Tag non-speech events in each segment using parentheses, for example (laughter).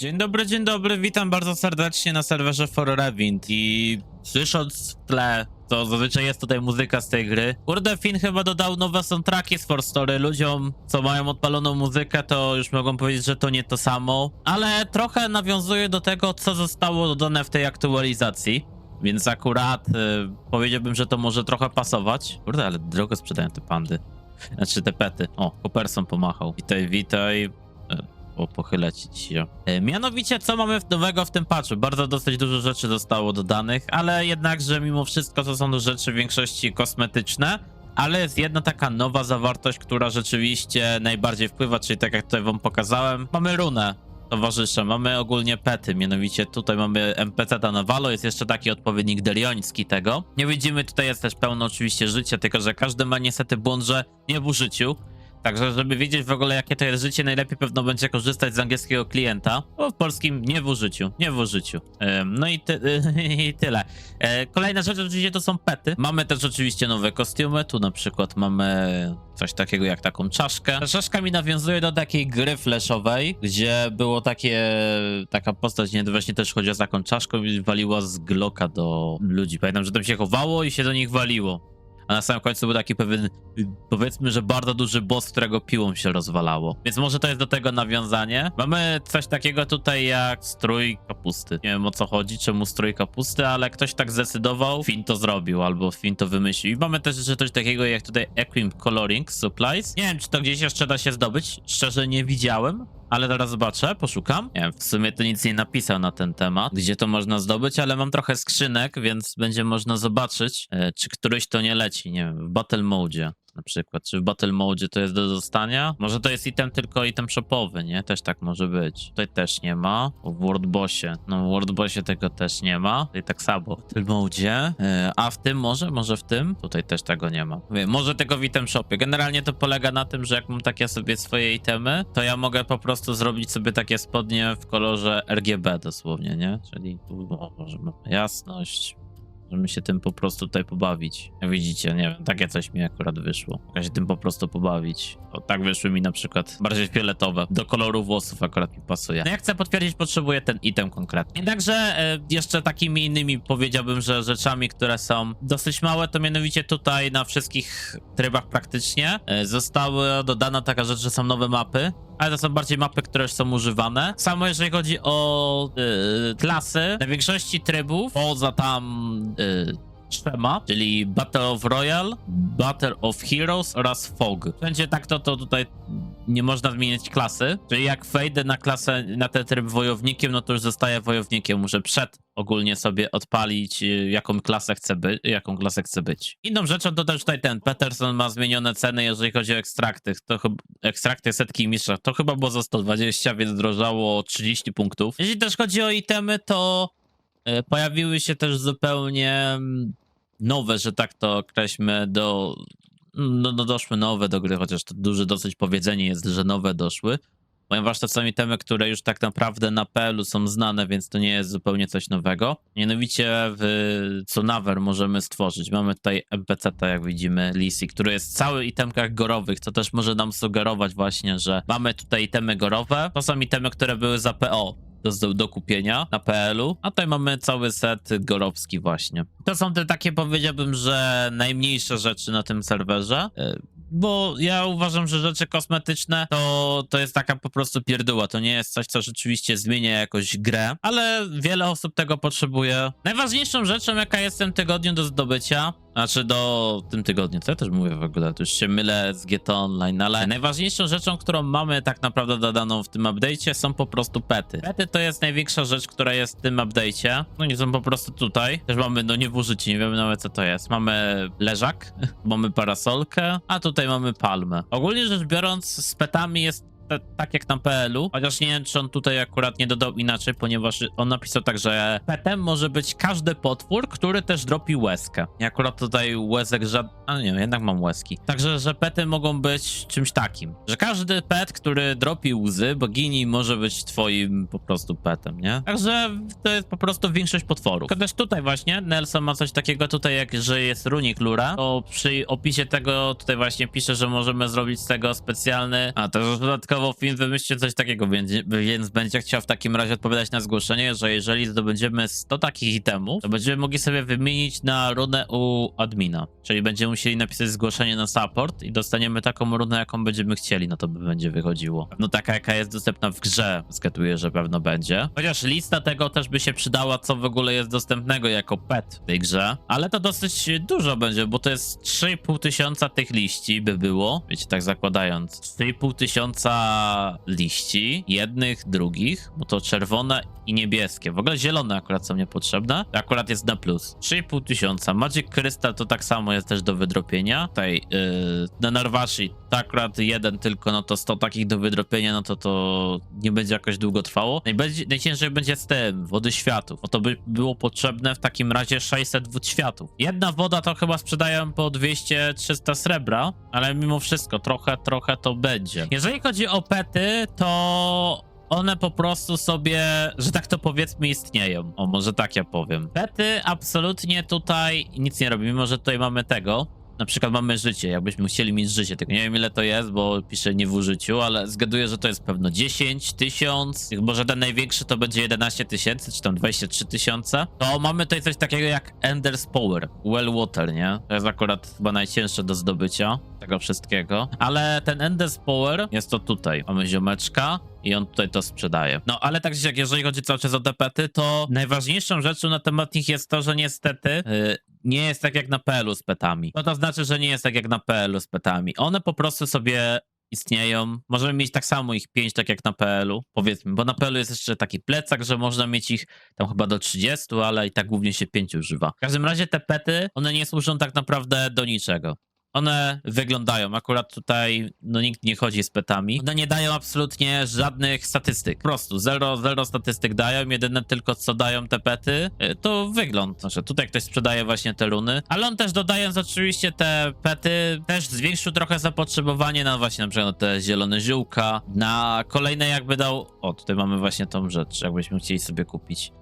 Dzień dobry, dzień dobry, witam bardzo serdecznie na serwerze For Revint i słysząc w tle, to zazwyczaj jest tutaj muzyka z tej gry. Kurde, Finn chyba dodał nowe soundtracki z For Story. Ludziom, co mają odpaloną muzykę, to już mogą powiedzieć, że to nie to samo, ale trochę nawiązuje do tego, co zostało dodane w tej aktualizacji. Więc akurat y, powiedziałbym, że to może trochę pasować. Kurde, ale drogo sprzedają te pandy. Znaczy te pety. O, Cooperson pomachał. Witaj, witaj. O, pochylę ci się. E, Mianowicie, co mamy nowego w tym patchu? Bardzo dosyć dużo rzeczy zostało dodanych, ale jednakże mimo wszystko to są rzeczy w większości kosmetyczne. Ale jest jedna taka nowa zawartość, która rzeczywiście najbardziej wpływa, czyli tak jak tutaj wam pokazałem. Mamy runę towarzysze, mamy ogólnie pety, mianowicie tutaj mamy NPC-ta na Valo, jest jeszcze taki odpowiednik delioński tego. Nie widzimy, tutaj jest też pełno oczywiście życia, tylko że każdy ma niestety błąd, że nie w użyciu. Także, żeby wiedzieć w ogóle, jakie to jest życie, najlepiej pewno będzie korzystać z angielskiego klienta, bo w polskim nie w użyciu, nie w użyciu. Ym, No i, ty, (laughs) i tyle. E, Kolejna rzecz oczywiście to są pety. Mamy też oczywiście nowe kostiumy, tu na przykład mamy coś takiego jak taką czaszkę. Ta czaszka mi nawiązuje do takiej gry flashowej, gdzie było takie, taka postać, nie, właśnie też chodzi o taką czaszką i waliła z Glocka do ludzi. Pamiętam, że tam się chowało i się do nich waliło. A na samym końcu był taki pewien, powiedzmy, że bardzo duży boss, którego piłą się rozwalało. Więc może to jest do tego nawiązanie. Mamy coś takiego tutaj jak strój kapusty. Nie wiem o co chodzi, czemu strój kapusty, ale ktoś tak zdecydował, Fin to zrobił albo Fin to wymyślił. I mamy też jeszcze coś takiego jak tutaj Equim Coloring Supplies. Nie wiem, czy to gdzieś jeszcze da się zdobyć. Szczerze nie widziałem. Ale teraz zobaczę, poszukam. Nie w sumie to nic nie napisał na ten temat, gdzie to można zdobyć, ale mam trochę skrzynek, więc będzie można zobaczyć, e, czy któryś to nie leci, nie wiem, w Battle Mode na przykład. Czy w Battle Mode to jest do dostania? Może to jest item tylko item shopowy, nie? Też tak może być. Tutaj też nie ma. W World Bossie. No w World Bossie tego też nie ma. Tutaj tak samo. W Battle Mode. E, a w tym może? Może w tym? Tutaj też tego nie ma. Mówię, może tego w item shopie. Generalnie to polega na tym, że jak mam takie sobie swoje itemy, to ja mogę po prostu zrobić sobie takie spodnie w kolorze RGB dosłownie, nie? Czyli tu o, może mamy jasność, Możemy się tym po prostu tutaj pobawić. Jak widzicie, nie wiem, takie coś mi akurat wyszło. Mogę się tym po prostu pobawić. O, tak wyszły mi na przykład bardziej fioletowe. Do koloru włosów akurat mi pasuje. No jak chcę potwierdzić, potrzebuję ten item konkretnie. Także e, jeszcze takimi innymi powiedziałbym, że rzeczami, które są dosyć małe, to mianowicie tutaj na wszystkich trybach praktycznie e, została dodana taka rzecz, że są nowe mapy ale to są bardziej mapy, które już są używane. Samo jeżeli chodzi o y, klasy, na większości trybów, poza tam y, trzema, czyli Battle of Royale, Battle of Heroes oraz Fog. Wszędzie tak to, to tutaj nie można zmieniać klasy, czyli jak wejdę na klasę, na ten tryb wojownikiem, no to już zostaję wojownikiem. Muszę przed ogólnie sobie odpalić, y, jaką klasę chcę być, jaką klasę chcę być. Inną rzeczą to też tutaj ten Peterson ma zmienione ceny, jeżeli chodzi o ekstrakty. To ekstrakty setki mistrza, to chyba było za 120, więc drożało o 30 punktów. Jeśli też chodzi o itemy, to pojawiły się też zupełnie mm, nowe, że tak to określmy, do no, no doszły nowe do gry, chociaż to duże dosyć powiedzenie jest, że nowe doszły. Ponieważ to są itemy, które już tak naprawdę na PL-u są znane, więc to nie jest zupełnie coś nowego. Mianowicie w Cunaver możemy stworzyć. Mamy tutaj NPC, jak widzimy, Lisi, który jest cały itemkach gorowych, co też może nam sugerować właśnie, że mamy tutaj itemy gorowe. To są itemy, które były za PO do, do kupienia na PL-u, a tutaj mamy cały set gorowski właśnie. To są te takie, powiedziałbym, że najmniejsze rzeczy na tym serwerze. e, Bo ja uważam, że rzeczy kosmetyczne to, to jest taka po prostu pierdóła. To nie jest coś, co rzeczywiście zmienia jakoś grę, ale wiele osób tego potrzebuje. Najważniejszą rzeczą, jaka jest w tym tygodniu do zdobycia, znaczy do tym tygodniu, co ja też mówię w ogóle, to już się mylę z GTA Online, ale najważniejszą rzeczą, którą mamy tak naprawdę dodaną w tym update'cie są po prostu pety. Pety to jest największa rzecz, która jest w tym update'cie. No nie są po prostu tutaj. Też mamy, no nie w użyciu, nie wiemy nawet co to jest. Mamy leżak, (laughs) mamy parasolkę, a tutaj mamy palmę. Ogólnie rzecz biorąc z petami jest tak jak na PL-u, chociaż nie wiem, czy on tutaj akurat nie dodał inaczej, ponieważ on napisał tak, że petem może być każdy potwór, który też dropi łezkę. I akurat tutaj łezek żad... A nie, jednak mam łezki. Także, że pety mogą być czymś takim, że każdy pet, który dropi łzy bogini może być twoim po prostu petem, nie? Także to jest po prostu większość potworów. Tylko też tutaj właśnie Nelson ma coś takiego tutaj, jak że jest runik lura, to przy opisie tego tutaj właśnie pisze, że możemy zrobić z tego specjalny, a też dodatkowo dodatkowo film wymyślił coś takiego, więc, więc będzie chciał w takim razie odpowiadać na zgłoszenie, że jeżeli zdobędziemy 100 takich itemów, to będziemy mogli sobie wymienić na runę u admina. Czyli będziemy musieli napisać zgłoszenie na support i dostaniemy taką runę, jaką będziemy chcieli, no to by będzie wychodziło. No taka, jaka jest dostępna w grze, zgaduję, że pewno będzie. Chociaż lista tego też by się przydała, co w ogóle jest dostępnego jako pet w tej grze. Ale to dosyć dużo będzie, bo to jest 3,5 tysiąca tych liści by było. Wiecie, tak zakładając. 3,5 tysiąca liści, jednych, drugich, bo to czerwone i niebieskie. W ogóle zielone akurat są niepotrzebne. Akurat jest na plus. 3,5 tysiąca. Magic Crystal to tak samo jest też do wydropienia. Tutaj yy, na Narwashi to akurat jeden tylko, no to 100 takich do wydropienia, no to to nie będzie jakoś długo trwało. Najbardziej, najciężej będzie z tym, wody światów. No to by było potrzebne w takim razie 600 wód światów. Jedna woda to chyba sprzedają po 200-300 srebra, ale mimo wszystko trochę, trochę to będzie. Jeżeli chodzi o pety, to one po prostu sobie, że tak to powiedzmy, istnieją. O, może tak ja powiem. Pety absolutnie tutaj nic nie robią, mimo że tutaj mamy tego. Na przykład mamy życie, jakbyśmy chcieli mieć życie, tylko nie wiem ile to jest, bo piszę nie w użyciu, ale zgaduję, że to jest pewno 10, 1000, może ten największy to będzie 11 tysięcy, czy tam 23 tysiące. To mamy tutaj coś takiego jak Ender's Power, Well Water, nie? To jest akurat chyba najcięższe do zdobycia tego wszystkiego, ale ten Ender's Power jest to tutaj. Mamy ziomeczka, i on tutaj to sprzedaje. No ale tak siak, jeżeli chodzi cały czas o depety, to najważniejszą rzeczą na temat nich jest to, że niestety yy, nie jest tak jak na PL-u z petami. No to znaczy, że nie jest tak jak na PL-u z petami. One po prostu sobie istnieją. Możemy mieć tak samo ich 5, tak jak na PL-u, powiedzmy, bo na PL-u jest jeszcze taki plecak, że można mieć ich tam chyba do 30, ale i tak głównie się 5 używa. W każdym razie te pety, one nie służą tak naprawdę do niczego. One wyglądają, akurat tutaj no nikt nie chodzi z petami. One nie dają absolutnie żadnych statystyk. Po prostu zero, zero statystyk dają. Jedyne tylko co dają te pety, y, to wygląd. Znaczy tutaj ktoś sprzedaje właśnie te runy, ale on też dodając oczywiście te pety, też zwiększył trochę zapotrzebowanie na właśnie na przykład te zielone ziółka, na kolejne jakby dał... O, tutaj mamy właśnie tą rzecz, jakbyśmy chcieli sobie kupić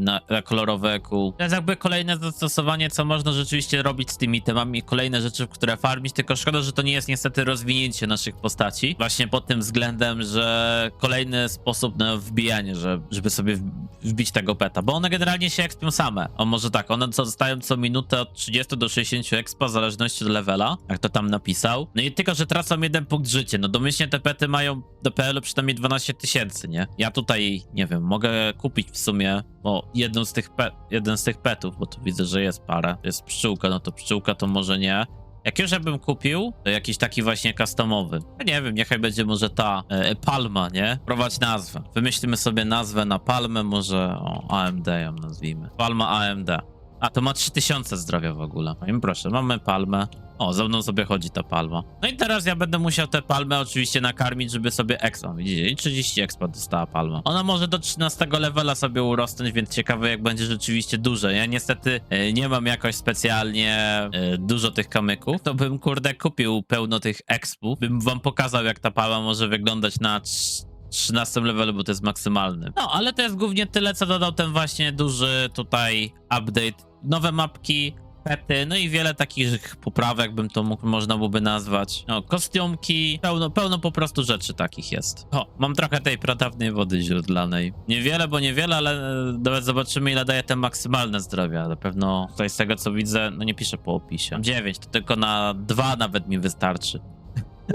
na, na kolorowe kół. To jest jakby kolejne zastosowanie, co można rzeczywiście robić z tymi temami, kolejne rzeczy, które farmić, tylko szkoda, że to nie jest niestety rozwinięcie naszych postaci, właśnie pod tym względem, że kolejny sposób na wbijanie, że, żeby sobie wbić tego peta, bo one generalnie się expią same. O może tak, one co dostają co minutę od 30 do 60 expa, w zależności od levela, jak to tam napisał. No i tylko, że tracą jeden punkt życia, no domyślnie te pety mają do PL-u przynajmniej 12 tysięcy, nie? Ja tutaj, nie wiem, mogę kupić w sumie o, jedną z tych pe- jeden z tych petów, bo tu widzę, że jest parę. To jest pszczółka, no to pszczółka to może nie. Jak już ja bym kupił, to jakiś taki właśnie customowy. Ja nie wiem, niechaj będzie może ta e, Palma, nie? Prowadź nazwę. Wymyślimy sobie nazwę na Palmę, może o, AMD ją nazwijmy. Palma AMD. A, to ma 3000 zdrowia w ogóle. No proszę, mamy palmę. O, ze mną sobie chodzi ta palma. No i teraz ja będę musiał tę palmę oczywiście nakarmić, żeby sobie expa, widzicie? I 30 expa dostała palma. Ona może do 13 levela sobie urosnąć, więc ciekawe jak będzie rzeczywiście duże. Ja niestety e, nie mam jakoś specjalnie e, dużo tych kamyków. To bym, kurde, kupił pełno tych expów. Bym wam pokazał, jak ta palma może wyglądać na... trz- 13 levelu, bo to jest maksymalny. No, ale to jest głównie tyle, co dodał ten właśnie duży tutaj update. Nowe mapki, pety, no i wiele takich poprawek, bym to mógł, można byłoby nazwać. No, kostiumki, pełno, pełno po prostu rzeczy takich jest. O, mam trochę tej pradawnej wody źródlanej. Niewiele, bo niewiele, ale e, nawet zobaczymy, ile daje te maksymalne zdrowia. Na pewno tutaj z tego, co widzę, no nie piszę po opisie. 9, to tylko na dwa nawet mi wystarczy.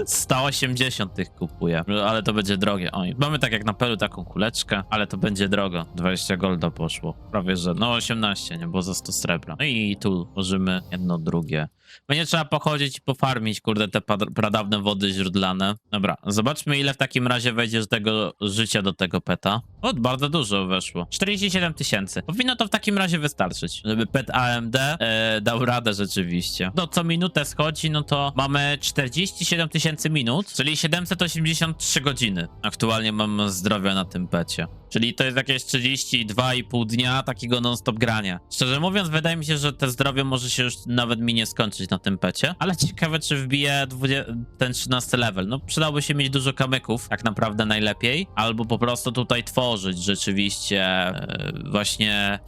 180 tych kupuję, ale to będzie drogie. Oj, mamy tak jak na pelu taką kuleczkę, ale to będzie drogo. 20 golda poszło. Prawie że, no 18, nie, bo za 100 srebra. No i tu możemy jedno, drugie. Będzie trzeba pochodzić i pofarmić, kurde, te pradawne wody źródlane. Dobra, zobaczmy ile w takim razie wejdzie z tego życia do tego peta. O, bardzo dużo weszło. 47 tysięcy. Powinno to w takim razie wystarczyć, żeby pet AMD e, dał radę rzeczywiście. No, co minutę schodzi, no to mamy 47 tysięcy minut, czyli 783 godziny. Aktualnie mam zdrowia na tym pecie. Czyli to jest jakieś 32,5 dnia takiego non-stop grania. Szczerze mówiąc, wydaje mi się, że te zdrowie może się już nawet mi nie skończyć na tym pecie. Ale ciekawe, czy wbije 20, ten 13 level. No, przydałoby się mieć dużo kamyków, tak naprawdę najlepiej. Albo po prostu tutaj tworzyć rzeczywiście e, właśnie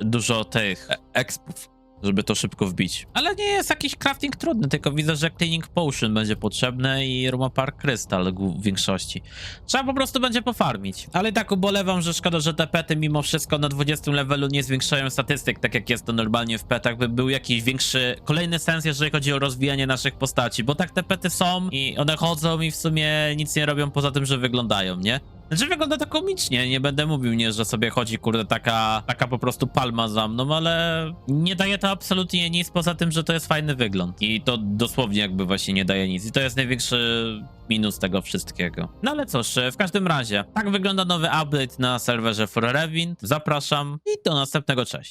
dużo tych e- expów żeby to szybko wbić. Ale nie jest jakiś crafting trudny, tylko widzę, że cleaning potion będzie potrzebne i Ruma Park Crystal w większości. Trzeba po prostu będzie pofarmić. Ale tak ubolewam, że szkoda, że te pety mimo wszystko na 20 levelu nie zwiększają statystyk, tak jak jest to normalnie w petach, by był jakiś większy, kolejny sens, jeżeli chodzi o rozwijanie naszych postaci, bo tak te pety są i one chodzą i w sumie nic nie robią poza tym, że wyglądają, nie? Znaczy wygląda to komicznie, nie będę mówił, nie, że sobie chodzi, kurde, taka, taka po prostu palma za mną, ale nie daje to absolutnie nic poza tym, że to jest fajny wygląd. I to dosłownie jakby właśnie nie daje nic. I to jest największy minus tego wszystkiego. No ale cóż, w każdym razie, tak wygląda nowy update na serwerze For Revint. Zapraszam i do następnego, cześć.